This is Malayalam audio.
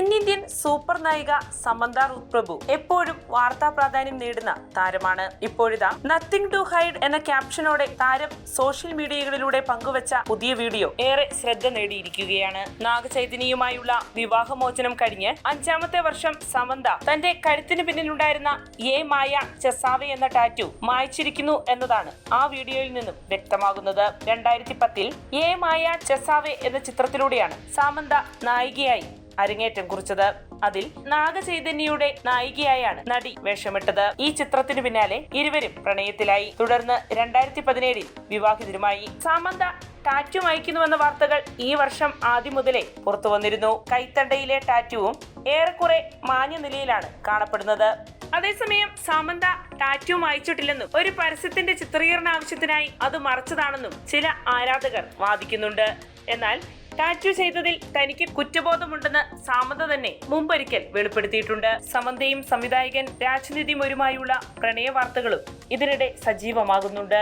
തെന്നിന്ത്യൻ സൂപ്പർ നായിക സമന്ത പ്രഭു എപ്പോഴും വാർത്താ പ്രാധാന്യം നേടുന്ന താരമാണ്. ഇപ്പോഴിതാ നത്തിങ് ടു ഹൈഡ് എന്ന ക്യാപ്ഷനോടെ താരം സോഷ്യൽ മീഡിയകളിലൂടെ പങ്കുവച്ച പുതിയ വീഡിയോ ഏറെ ശ്രദ്ധ നേടിയിരിക്കുകയാണ്. നാഗചൈതന്യയുമായുള്ള വിവാഹമോചനം കഴിഞ്ഞ് അഞ്ചാമത്തെ വർഷം സമന്ത തന്റെ കഴുത്തിന് പിന്നിലുണ്ടായിരുന്ന എ മായ ചെസാവെ എന്ന ടാറ്റു മായച്ചിരിക്കുന്നു എന്നതാണ് ആ വീഡിയോയിൽ നിന്നും വ്യക്തമാകുന്നത്. രണ്ടായിരത്തി പത്തിൽ എ മായ ചെസാവെ എന്ന ചിത്രത്തിലൂടെയാണ് സാമന്ത നായികയായി അരങ്ങേറ്റം കുറിച്ചത്. അതിൽ നാഗചൈതന്യയുടെ നായികയായാണ് നടി വേഷമിട്ടത്. ഈ ചിത്രത്തിനു പിന്നാലെ ഇരുവരും പ്രണയത്തിലായി. തുടർന്ന് രണ്ടായിരത്തി പതിനേഴിൽ വിവാഹിതരുമായി. സാമന്ത ടാറ്റു അയക്കുന്നുവെന്ന വാർത്തകൾ ഈ വർഷം ആദ്യം മുതലേ പുറത്തു വന്നിരുന്നു. കൈത്തണ്ടയിലെ ടാറ്റുവും ഏറെക്കുറെ മാഞ്ഞ നിലയിലാണ് കാണപ്പെടുന്നത്. അതേസമയം സാമന്ത ടാറ്റു അയച്ചിട്ടില്ലെന്നും ഒരു പരസ്യത്തിന്റെ ചിത്രീകരണ ആവശ്യത്തിനായി അത് മറച്ചതാണെന്നും ചില ആരാധകർ വാദിക്കുന്നുണ്ട്. എന്നാൽ ടാറ്റു ചെയ്തതിൽ തനിക്ക് കുറ്റബോധമുണ്ടെന്ന് സാമന്ത തന്നെ മുമ്പൊരിക്കൽ വെളിപ്പെടുത്തിയിട്ടുണ്ട്. സമന്തയും സംവിധായകൻ രാജ്നിധി മുരുമായുള്ള പ്രണയ വാർത്തകളും ഇതിനിടെ സജീവമാകുന്നുണ്ട്.